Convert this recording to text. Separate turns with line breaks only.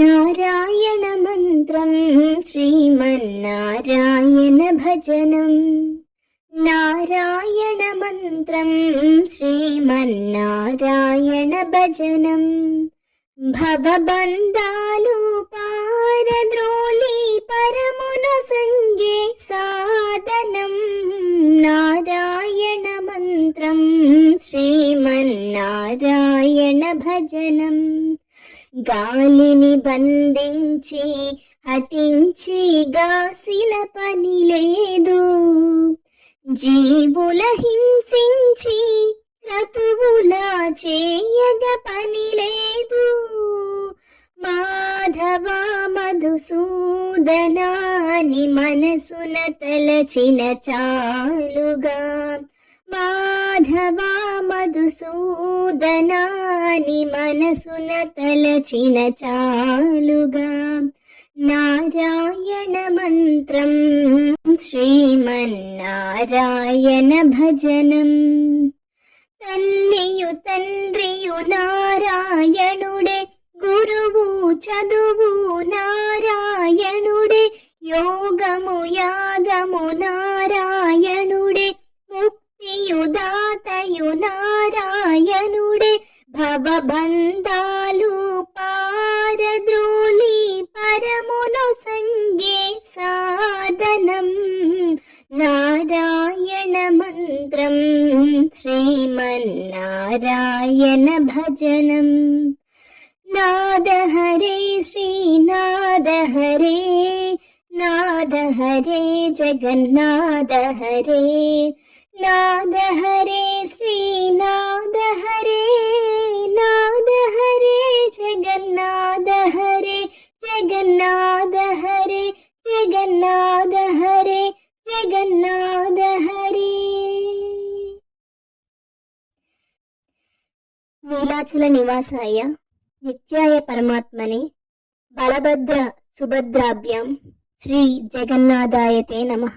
नारायणमन्त्रं श्रीमन्नारायणभजनं नारायणमन्त्रं श्रीमन्नारायणभजनं भवबन्दालोपारद्रोलीपरमुनसङ्गे साधनम् नारायणमन्त्रं श्रीमन्नारायणभजनम् గాలిని బంధించి హటించి గాసిల పని లేదు. జీవుల హింసించి క్రతువులా చేయగ పని లేదు. మాధవ మధుసూదనాని మనసున తలచిన చాలుగా మాధవా మధుసూదనాని మనసున తలచిన చాలుగా. నారాయణ మంత్రం శ్రీమన్నారాయణ భజనం. తల్లియు తండ్రియు నారాయణుడే గురువు చదువు నారాయణుడే. యోగము యాగము నారాయణుడే तयु नारायणुडे भवभन्दालुपारद्रोली परमोनुसङ्गे साधनम् नारायणमन्त्रम् श्रीमन्नारायणभजनम् नादहरे श्रीनादह हरे नादहरे जगन्नादहरे నాద హరే శ్రీనాద హరే నాద హరే జగన్నాథ హరే జగన్నాథ హరే జగన్నాథ హరే జగన్నాథ హరే నీలాచల నివాసాయ నిత్యాయ పరమాత్మనే బలభద్ర సుభద్రాభ్యాం శ్రీ జగన్నాథాయతే నమః.